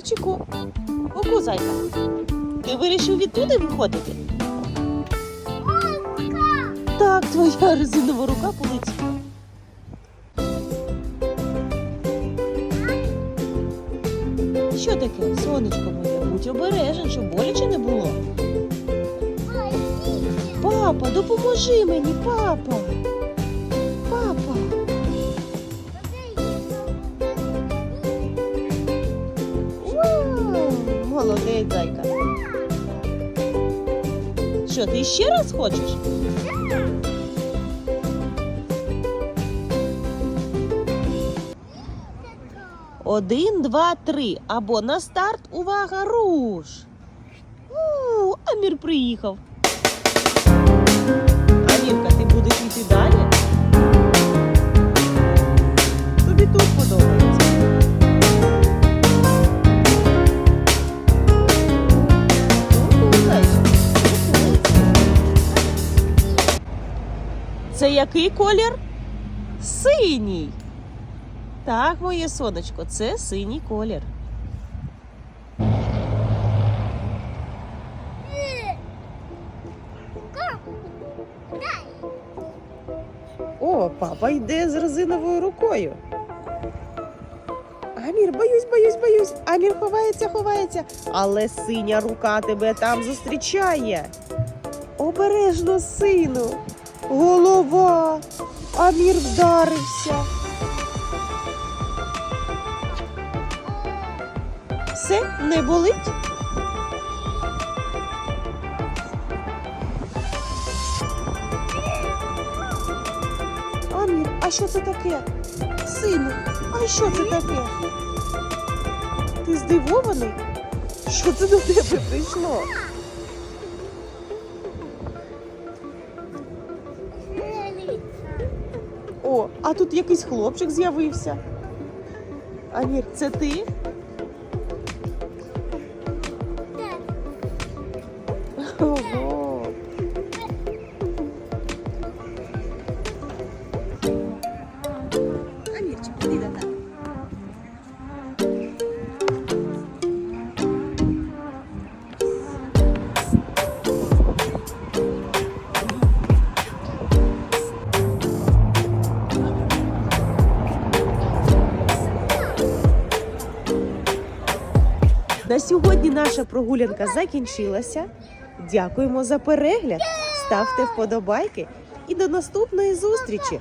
Амірчику, ку зайка. Ти вирішив відтуди виходити? Так, твоя резинова рука полетіла. Що таке, сонечко моє? Будь обережен, щоб боляче не було. Папа, допоможи мені. Папа. Молодець, зайка. Що, ти ще раз хочеш? Один, два, три. Або на старт. Увага, руш. У, Амір приїхав. Це який колір? Синій. Так, моє сонечко, це синій колір. О, папа йде з резиновою рукою. Амір, боюсь, боюсь, боюсь. Амір ховається, ховається. Але синя рука тебе там зустрічає. Обережно, сину. Голова. Амір вдарився. Все, не болить? Амір, а що це таке? Сину, а що це таке? Ти здивований? Що це до тебе прийшло? О, а тут якийсь хлопчик з'явився. Амір, це ти? Ого. На сьогодні наша прогулянка закінчилася. Дякуємо за перегляд. Ставте вподобайки і до наступної зустрічі!